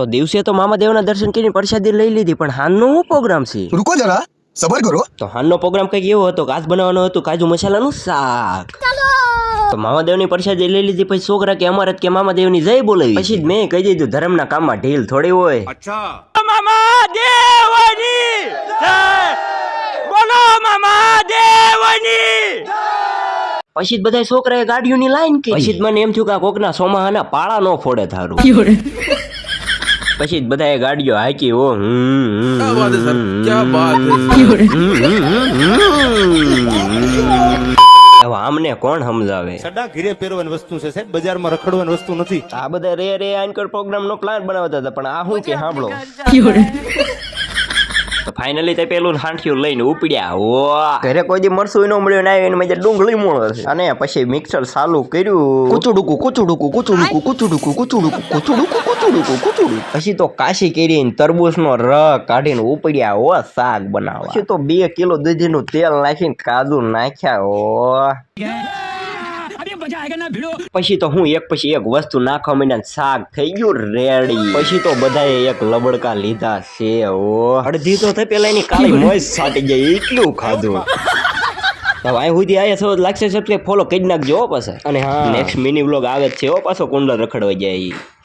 તો દિવસે તો મામાદેવના દર્શન કરીને પ્રસાદી લઈ લીધી પણ હાલનો હું પ્રોગ્રામ છે? રૂકો જરા સબર કરો. તો હાલનો પ્રોગ્રામ કંઈક એવો હતો કાચ બનાવવાનો હતો કાજુ મસાલાનું શાક. તો મામાદેવની પ્રસાદી લઈ લીધી પછી છોકરા કે અમારે કે મામાદેવની જય બોલાવી. પછી મેં કહી દીધું ધર્મના કામમાં ઢીલ થોડી હોય. અચ્છા. મામાદેવની જય! બોલો મામાદેવની! પછી બધા છોકરાએ ગાડીઓની લાઈન કે પછી મને એમ થયું કે કોકના સોમાહાના પાળા નો ફોડે થારું. પછી જ બધાએ ગાડીઓ હાકી ઓ હમ, હમ, હવે આમને કોણ સમજાવે? સડા ઘીરે પહેરવાની વસ્તુ છે સાહેબ બજારમાં રખડવાની વસ્તુ નથી. આ બધા રે રે આનકર પ્રોગ્રામ નો પ્લાન બનાવતા હતા પણ આ શું કે સાંભળો. ફાઇનલી તે પેલું હાંઠિયું લઈને ઉપડ્યા. ઓ ઘરે કોઈ દી મરસું ન મળ્યું ને એને મજા ડુંગળી મોળો છે. અને પછી મિક્સર ચાલુ કર્યું. કુચુડુકુ કુચુડુકુ કુચુડુકુ કુચુડુકુ કુચુડુકુ કુચુડુકુ કુચુડુકુ કુચુડુકુ. પછી તો કાશી કરીને તરબૂચનો ર કાઢીને ઉપડ્યા. ઓ શાક બનાવવા. પછી તો બે કિલો દૂધીનું તેલ નાખીને કાજુ નાખ્યા. ઓ પછી તો હું એક પછી એક વસ્તુ નાખવા માંડ્યા શાક થઈ ગયું રેડી. પછી તો બધાએ એક લબડકા લીધા છે ઓ અડધી તો થઈ પેલા એની કાળી મોજ સાટી ગઈ એટલું ખાધું? હવે અહીં સુધી આયા છો લાગશે સબસ્ક્રાઈબ ફોલો કરી નાખજો હો પાછા. અને હા. નેક્સ્ટ મિની વ્લોગ આવે જ છે હો પાછો કુંડલ રખડવા જાય ઈ.